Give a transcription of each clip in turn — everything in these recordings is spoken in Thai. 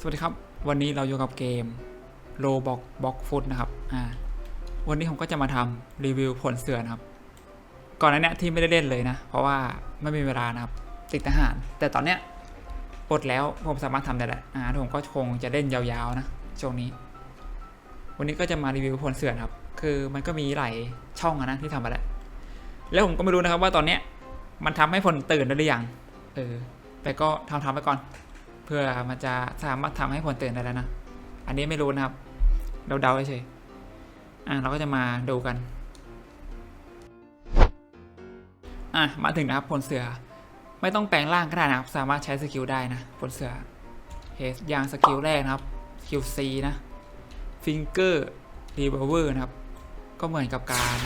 สวัสดีครับ วันนี้เราอยู่กับเกม Roblox Box Food นะครับอ่าวันนี้ผมก็จะมาทำรีวิวผลเสือนะครับ ก่อนหน้านี้ที่ไม่ได้เล่นเลยนะ เพราะว่าไม่มีเวลานะครับ ติดทหาร แต่ตอนเนี้ยปลดแล้วผมสามารถทำได้แหละอ่าผมก็คงจะเล่นยาวๆนะช่วงนี้ วันนี้ก็จะมารีวิวผลเสือนะครับ คือมันก็มีหลายช่องนะที่ทำมาแล้ว แล้วผมก็ไม่รู้นะครับว่าตอนเนี้ยมันทำให้ผลตื่นได้หรือยังเออแต่ก็ทำทำไปก่อน เพื่อมันจะสามารถทำให้ผลตื่นได้แล้วนะ อันนี้ไม่รู้นะครับ เดาๆเฉยๆอะเราก็จะมาดูกัน อะมาถึงนะครับผลเสือ ไม่ต้องแปลงร่างก็ได้นะครับ สามารถใช้สกิลได้นะผลเสือเฮสยางสกิลแรกนะครับสกิล C นะ Finger Revolver นะครับ ก็เหมือนกับการ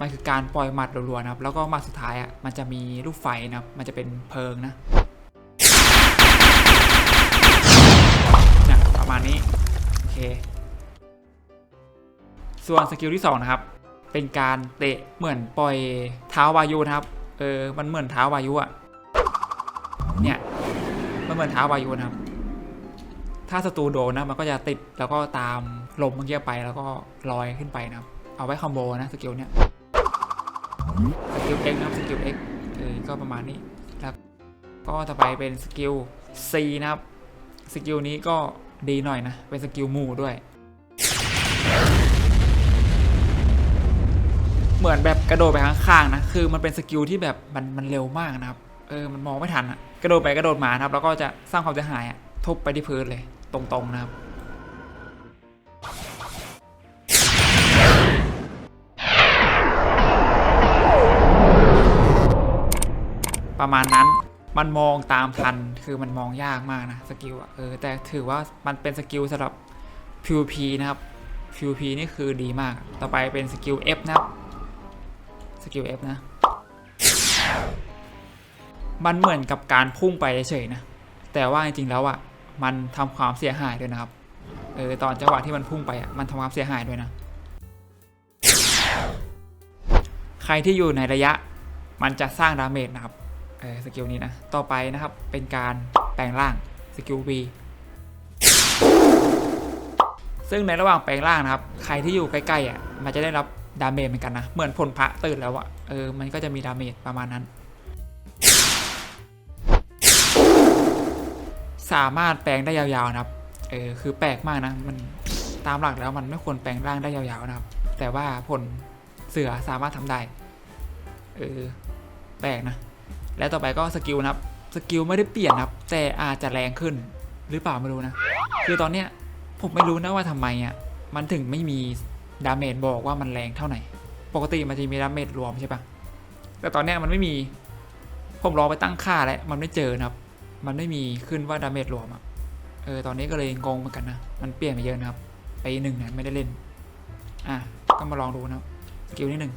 มันคือการปล่อยหมัดรัวๆนะครับ แล้วก็หมัดสุดท้ายอะมันจะมีลูกไฟนะครับ มันจะเป็นเพลิงนะนะประมาณนี้ โอเค ส่วนสกิลที่สองนะครับ เป็นการเตะเหมือนปล่อยเท้าวายุนะครับเออมันเหมือนเท้าวายุอะเนี่ยมันเหมือนเท้าวายุนะครับถ้าศัตรูโดนนะมันก็จะติดแล้วก็ตามลมเมื่อกี้ไปแล้วก็ลอยขึ้นไปนะครับ เอาไว้คอมโบนะสกิลเนี้ย สกิล X นะครับสกิล X เออก็ประมาณนี้แล้วก็ต่อไปเป็นสกิล C นะครับสกิลนี้ก็ดีหน่อยนะ เป็นสกิลหมู่ด้วย เหมือนแบบกระโดดไปข้างๆนะ คือมันเป็นสกิลที่แบบมันมันเร็วมากนะครับ เออ มันมองไม่ทันอะกระโดดไปกระโดดมานะครับ แล้วก็จะสร้างความเสียหายอะทุบไปที่พื้นเลย ตรงๆนะครับ ประมาณนั้น มันมองตามทันคือมันมองยากมากนะสกิลอะเออแต่ถือว่ามันเป็นสกิลสำหรับ PVP นะครับ PVP นี่คือดีมาก ต่อไปเป็นสกิล F นะครับสกิล F นะ มันเหมือนกับการพุ่งไปเฉยๆนะ แต่ว่าจริงๆแล้วอะมันทำความเสียหายด้วยนะครับ เออตอนจังหวะที่มันพุ่งไปอะมันทำความเสียหายด้วยนะ ใครที่อยู่ในระยะมันจะสร้างดาเมจนะครับ สกิลนี้นะ ต่อไปนะครับ เป็นการแปลงร่าง สกิล V ซึ่งในระหว่างแปลงร่างนะครับ ใครที่อยู่ใกล้ๆอะ มันจะได้รับดาเมจเหมือนกันนะ เหมือนผลพระตื่นแล้วอะ เออ มันก็จะมีดาเมจประมาณนั้น สามารถแปลงได้ยาวๆนะครับ เออ คือแปลกมากนะ มันตามหลักแล้วมันไม่ควรแปลงร่างได้ยาวๆนะครับ แต่ว่าผลเสือสามารถทำได้ เออ แปลกนะ และต่อไปก็สกิลนะครับสกิลไม่ได้เปลี่ยนนะครับ แต่อาจจะแรงขึ้นหรือเปล่าไม่รู้นะ คือตอนเนี้ยผมไม่รู้นะว่าทำไมอะมันถึงไม่มีดาเมจบอกว่ามันแรงเท่าไหร่ ปกติมันจะมีดาเมจรวมใช่ปะแต่ตอนเนี้ยมันไม่มี ผมลองไปตั้งค่าแล้วมันไม่เจอนะครับ มันไม่มีขึ้นว่าดาเมจรวมอะเออตอนนี้ก็เลยงงเหมือนกันนะมันเปลี่ยนไปเยอะนะครับ ไปหนึ่งเนี่ยไม่ได้เล่น อะก็มาลองดูนะครับสกิลที่หนึ่ง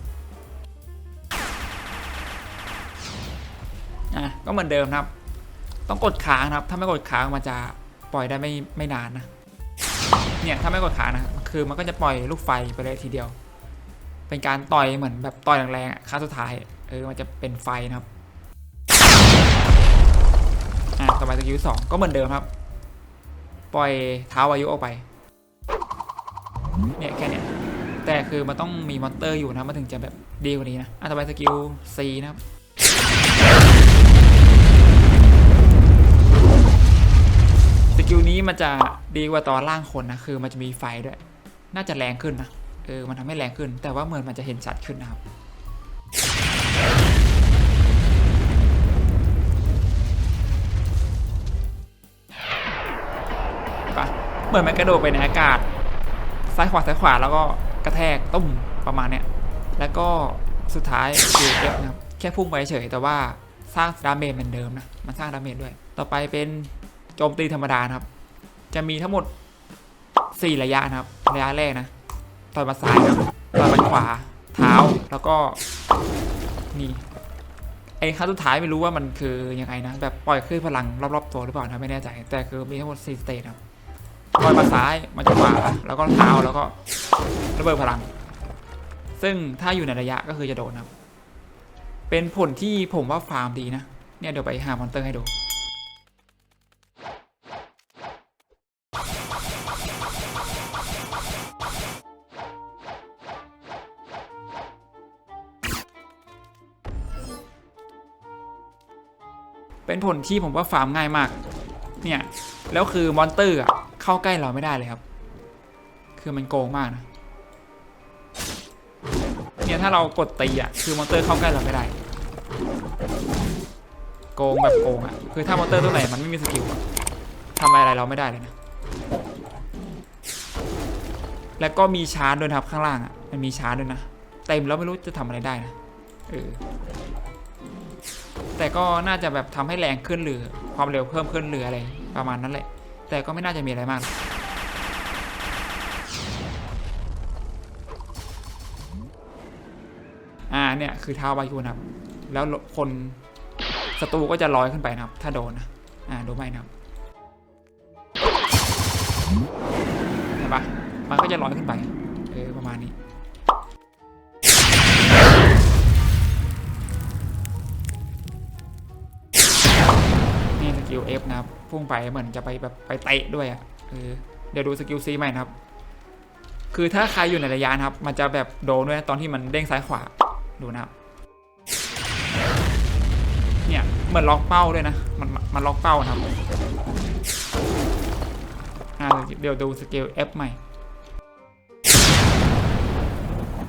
อะก็เหมือนเดิมครับ ต้องกดค้างครับ ถ้าไม่กดค้างมันจะปล่อยได้ไม่ไม่นานนะ เนี่ยถ้าไม่กดค้างนะคือมันก็จะปล่อยลูกไฟไปเลยทีเดียว เป็นการต่อยเหมือนแบบต่อยแรงๆครั้งสุดท้ายเออมันจะเป็นไฟนะครับอะต่อไปสกิลสองก็เหมือนเดิมครับ ปล่อยเท้าอายุออกไปเนี่ยแค่เนี้ยแต่คือมันต้องมีมอนเตอร์อยู่นะมันถึงจะแบบดีกว่านี้นะอะต่อไปสกิล C นะครับ กิลนี้มันจะดีกว่าตอนล่างคนนะ คือมันจะมีไฟด้วย น่าจะแรงขึ้นนะ เออ มันทำให้แรงขึ้น แต่ว่าเหมือนมันจะเห็นชัดขึ้นนะครับปะเหมือนมันกระโดดไปในอากาศ ซ้ายขวาซ้ายขวาแล้วก็กระแทกตุ้มประมาณเนี้ย แล้วก็สุดท้ายคือเอฟนะครับ แค่พุ่งไปเฉยแต่ว่าสร้างดาเมจเหมือนเดิมนะ มันสร้างดาเมจด้วย ต่อไปเป็น โจมตีธรรมดานะครับ จะมีทั้งหมด 4 ระยะนะครับ ระยะแรกนะต่อยมาซ้ายนะครับต่อยมาขวา เท้าแล้วก็นี่ไอ้ครั้งสุดท้ายไม่รู้ว่ามันคือยังไงนะ แบบปล่อยคลื่นพลังรอบๆตัวหรือเปล่านะไม่แน่ใจ แต่คือมีทั้งหมด4สเตจครับต่อยมาซ้ายมาจากขวาแล้วก็เท้าแล้วก็ระเบิดพลัง ซึ่งถ้าอยู่ในระยะก็คือจะโดนครับ เป็นผลที่ผมว่าฟาร์มดีนะ เนี่ยเดี๋ยวไปหามอนเตอร์ให้ดู เป็นผลที่ผมว่าฟาร์มง่ายมาก เนี่ย แล้วคือมอนเตอร์อะเข้าใกล้เราไม่ได้เลยครับ คือมันโกงมากนะ เนี่ยถ้าเรากดตีอะคือมอนเตอร์เข้าใกล้เราไม่ได้ โกงแบบโกงอะ คือถ้ามอนเตอร์ตัวไหนมันไม่มีสกิลทำอะไรเราไม่ได้เลยนะ แล้วก็มีชาร์จด้วยนะครับข้างล่างอะ มันมีชาร์จด้วยนะ เต็มแล้วไม่รู้จะทำอะไรได้นะ เออ แต่ก็น่าจะแบบทำให้แรงขึ้นหรือความเร็วเพิ่มขึ้นหรืออะไรประมาณนั้นแหละ แต่ก็ไม่น่าจะมีอะไรมากอ่าเนี่ยคือเท้าวายุนะครับ แล้วคนศัตรูก็จะลอยขึ้นไปนะครับ ถ้าโดนนะอ่าดูไหมนะครับเห็นปะมันก็จะลอยขึ้นไปเออประมาณนี้ นี่สกิล F นะครับพุ่งไปเหมือนจะไปแบบไปเตะด้วยอะเออเดี๋ยวดูสกิล C ใหม่นะครับ คือถ้าใครอยู่ในระยะนะครับ มันจะแบบโดนด้วยตอนที่มันเด้งซ้ายขวาดูนะครับ เนี่ยเหมือนล็อกเป้าด้วยนะ มันมันล็อกเป้านะครับอ่าเดี๋ยวดูสกิล F ใหม่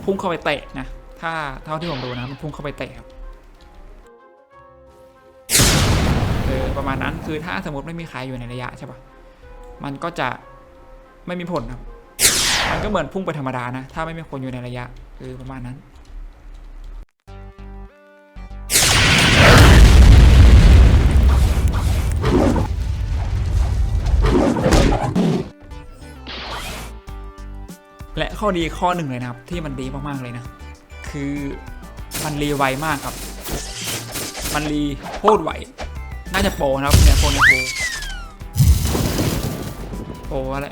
พุ่งเข้าไปเตะนะถ้าเท่าที่ผมดูนะมันพุ่งเข้าไปเตะครับ ประมาณนั้น คือถ้าสมมติไม่มีใครอยู่ในระยะใช่ปะมันก็จะไม่มีผลครับ มันก็เหมือนพุ่งไปธรรมดานะ ถ้าไม่มีคนอยู่ในระยะเออประมาณนั้นและข้อดีข้อหนึ่งเลยนะครับ ที่มันดีมากๆเลยนะ คือมันรีไวมากครับ มันรีโคตรไว น่าจะโปนะครับเนี่ยโปรในโปโปรอะไร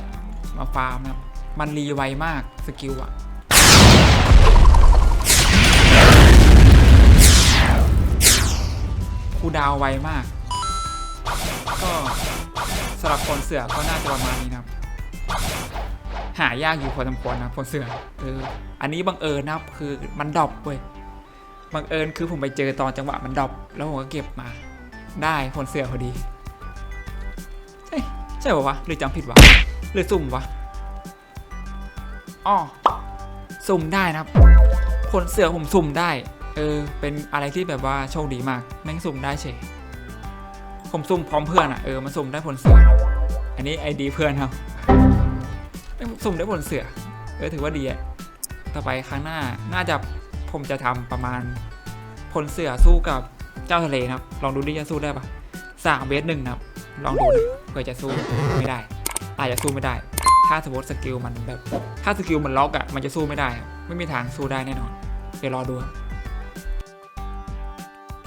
มาฟาร์มนะครับ มันรีไวมากสกิลอะคูดาวไวมาก ก็สำหรับคนเสือก็น่าจะประมาณนี้นะครับ หายากอยู่พอสมควรนะคนเสือเอออันนี้บังเอิญนะครับคือมันดรอปเว้ยบังเอิญคือผมไปเจอตอนจังหวะมันดรอปแล้วผมก็เก็บมา ได้ผลเสือพอดีเฮ้ยใช่ป่าวะ หรือจำผิดวะ หรือสุ่มวะอ๋อสุ่มได้นะครับผลเสือผมสุ่มได้ เออ เป็นอะไรที่แบบว่าโชคดีมาก แม่งสุ่มได้เฉยผมสุ่มพร้อมเพื่อนอะ เออ มันสุ่มได้ผลเสือ อันนี้ไอดีเพื่อนครับแม่งสุ่มได้ผลเสือ เออ ถือว่าดีอะ ต่อไปครั้งหน้า น่าจะผมจะทำประมาณผลเสือสู้กับ เจ้าทะเลครับ ลองดูดิจะสู้ได้ปะสามเวทหนึ่งนะครับ ลองดูนะเผื่อจะสู้ไม่ได้ อาจจะสู้ไม่ได้ ถ้าสมมติสกิลมันแบบ ถ้าสกิลมันล็อกอะ่ะ มันจะสู้ไม่ได้ ไม่มีทางสู้ได้แน่นอน เดี๋ยวรอดู